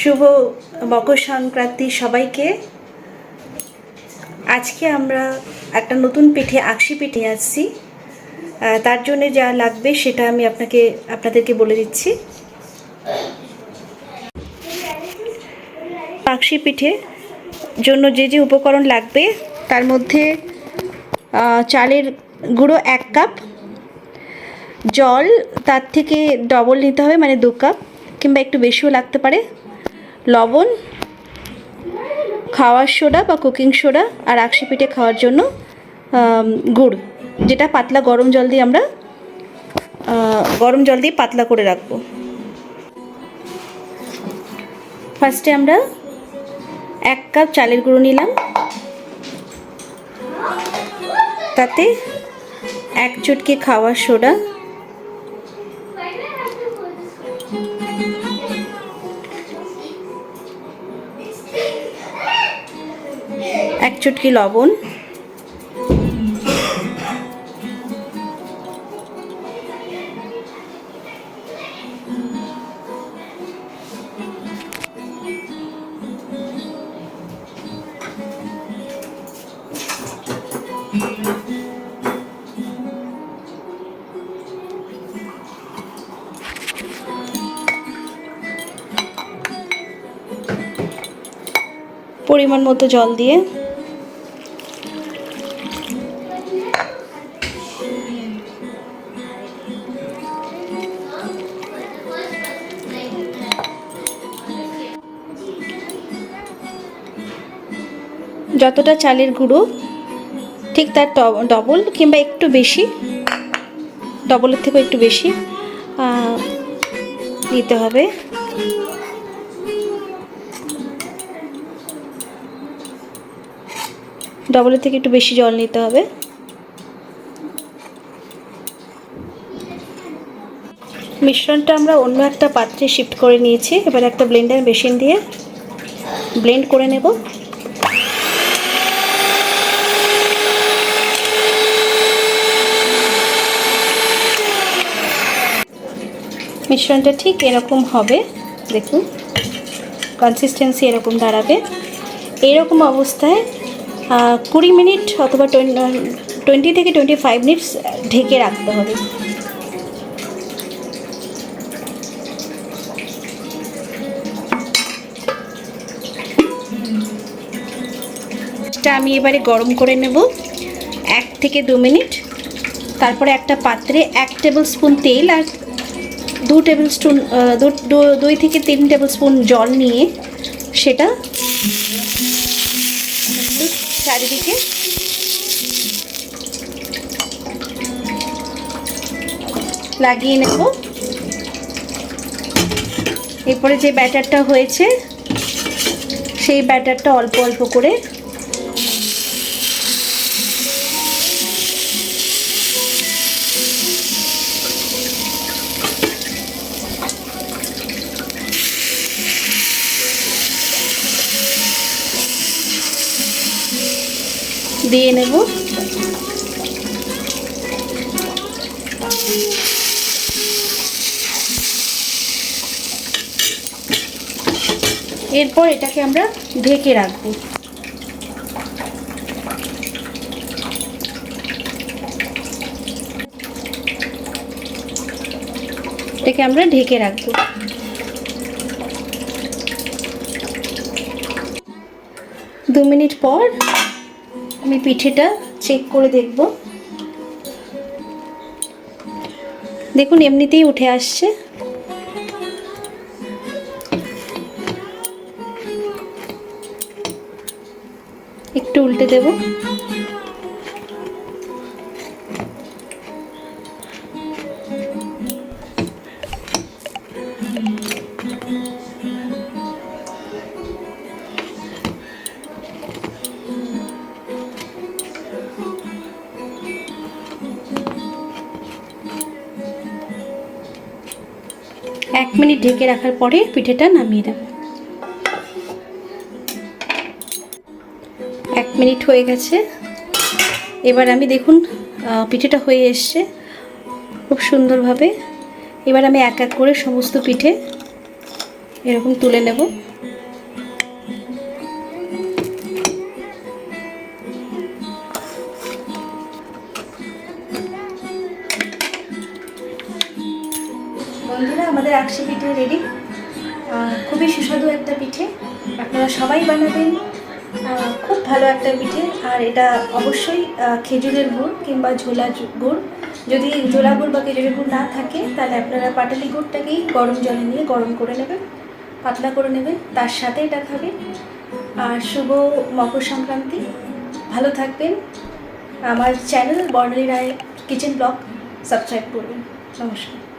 শুভ মকর সংক্রান্তি সবাইকে। আজকে আমরা একটা নতুন পিঠে আকশি পিঠে আসছি তার জন্য যা লাগবে সেটা আমি আপনাকে, আপনাদেরকে বলে দিচ্ছি। আকশি পিঠে জন্য যে যে উপকরণ লাগবে, তার মধ্যে চালের গুঁড়ো এক কাপ, জল, তার থেকে ডবল নিতে হবে মানে দু কাপ, কিংবা একটু বেশিও লাগতে পারে। লবণ, খাওয়ার সোডা বা কুকিং সোডা আর আকশি পিঠে খাওয়ার জন্য গুড়, যেটা পাতলা গরম জল দিয়ে আমরা গরম জল দিয়ে পাতলা করে রাখব। ফার্স্টে আমরা এক কাপ চালের গুঁড়ো নিলাম। তাতে এক চুটকি খাওয়ার সোডা এক চুটকি লবণ পরিমাণ মতো জল দিয়ে। যতটা চালের গুঁড়ো, ঠিক তার ডবল কিংবা একটু বেশি ডবলের থেকেও একটু বেশি নিতে হবে। ডবলের থেকে একটু বেশি জল নিতে হবে। মিশ্রণটা আমরা অন্য একটা পাত্রে শিফট করে নিয়েছি। এবার একটা ব্লেন্ডার মেশিন দিয়ে ব্লেন্ড করে নেব। মিশ্রণটা ঠিক এরকম হবে। দেখুন কনসিস্টেন্সি এরকম দাঁড়াবে। এইরকম অবস্থায় কুড়ি মিনিট অথবা টোয়েন্টি থেকে টোয়েন্টি ফাইভ মিনিটস ঢেকে রাখতে হবে। আমি এবারে গরম করে নেব। এক থেকে দু মিনিট। তারপরে একটা পাত্রে এক টেবিল স্পুন তেল আর দু টেবিল স্পুন দুই থেকে তিন টেবিল স্পুন জল নিয়ে সেটা চারিদিকে। লাগিয়ে নেব। এরপরে যে ব্যাটারটা হয়েছে সেই ব্যাটারটা অল্প অল্প করে দিয়ে নেব। এরপর এটাকে আমরা ঢেকে রাখব। এটাকে আমরা ঢেকে রাখব। দু মিনিট পর আমি পিঠেটা চেক করে দেখব। দেখুন এমনিতেই উঠে আসছে। একটু উল্টে দেব। এক মিনিট ঢেকে রাখার পরে পিঠেটা নামিয়ে দেব। এক মিনিট হয়ে গেছে। এবার আমি দেখুন পিঠেটা হয়ে এসছে খুব সুন্দরভাবে। এবার আমি এক এক করে সমস্ত পিঠে এরকম তুলে নেব। বন্ধুরা, আমাদের আকশি পিঠে রেডি খুবই সুস্বাদু একটা পিঠে। আপনারা সবাই বানাবেন। খুব ভালো একটা পিঠে। আর এটা অবশ্যই খেজুরের গুড় কিংবা ঝোলা গুড়। যদি ঝোলা গুড় বা খেজুরের গুড় না থাকে, তাহলে আপনারা পাটালি গুড়টাকেই গরম জলে নিয়ে গরম করে নেবেন, পাতলা করে নেবেন, তার সাথে এটা খাবেন। আর শুভ মকর সংক্রান্তি। ভালো থাকবেন। আমার channel Barnali Roy kitchen blog subscribe করবেন। নমস্কার।